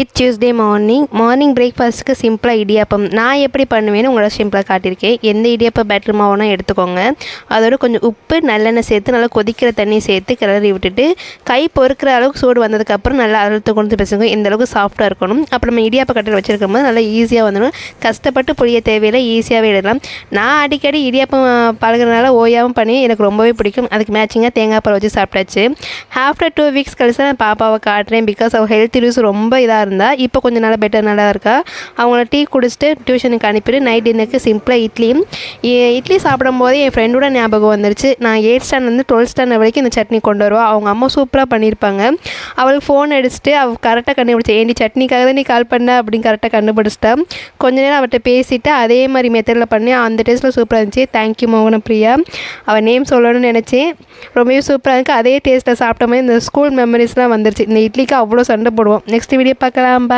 It Tuesday morning morning பிரேக்ஃபாஸ்ட்டுக்கு சிம்பிளாக இடியாப்பம். நான் எப்படி பண்ணுவேன்னு உங்களோட சிம்பிளாக காட்டியிருக்கேன். எந்த இடியாப்ப பேட்டர் மாவுனா எடுத்துக்கோங்க. அதோட கொஞ்சம் உப்பு நல்லெண்ணெய் சேர்த்து நல்லா கொதிக்கிற தண்ணி சேர்த்து கிளறி விட்டுட்டு கை பொறுக்கிற அளவுக்கு சூடு வந்ததுக்கப்புறம் நல்லா அழுத்த கொண்டு பேசுங்க. இந்த அளவுக்கு சாஃப்ட்டாக இருக்கணும். அப்புறம் நம்ம இடியாப்ப கட்டில் வச்சிருக்கும் போது நல்லா ஈஸியாக வந்துடும். கஷ்டப்பட்டு புளிய தேவையில்லை ஈஸியாகவே இடலாம் நான் அடிக்கடி இடியாப்பம் பழகுறதுனால ஓயாமல் பண்ணி எனக்கு ரொம்பவே பிடிக்கும். அதுக்கு மேட்சிங்காக தேங்காய் பால் வச்சு சாப்பிட்டாச்சு. ஆஃப்டர் டூ வீக்ஸ் கழிச்சு நான் பாப்பாவை காட்டுறேன். பிகாஸ் அவள் ஹெல்த் இஷ்யூஸ் ரொம்ப இதாக இருந்தா இப்போ கொஞ்சம் நல்லா பெட்டர் நல்லா இருக்கா? அவங்கள டீ குடிச்சிட்டு டியூஷனுக்கு அனுப்பிட்டு நைட் டின்னருக்கு சிம்பிளாக இட்லியும் இ- இட்லி சாப்பிடும் போதே என் ஃப்ரெண்டோட ஞாபகம் வந்துருச்சு. நான் எயிட் ஸ்டாண்ட்லேருந்து டுவெல்த் ஸ்டாண்டர்ட் வரைக்கும் இந்த சட்னி கொண்டு வருவா. அவங்க அம்மா சூப்பராக பண்ணியிருப்பாங்க அவளுக்கு ஃபோன் அடிச்சுட்டு அவள் கரெக்டாக கண்டுபிடிச்சா ஏண்டி சட்னிக்காக தான் நீ கால் பண்ண? அப்படின்னு கரெக்டாக கண்டுபிடிச்சிட்டா. கொஞ்ச நேரம் அவர்கிட்ட பேசிட்டு அதே மாதிரி மெத்தடில் பண்ணி அந்த டேஸ்ட்டில் சூப்பராக இருந்துச்சு. தேங்க்யூ மோகன பிரியா. அவள் நேம் சொல்லணும்னு நினச்சேன். ரொம்பவே சூப்பராக இருக்குது அதே டேஸ்ட்டில் சாப்பிட்ட மாதிரி இந்த ஸ்கூல் மெமரிஸ்லாம் வந்துருச்சு. இந்த இட்லிக்கு அவ்வளோ சண்டை போடுவோம். நெக்ஸ்ட் வீடியோ பார்க்க terlambat.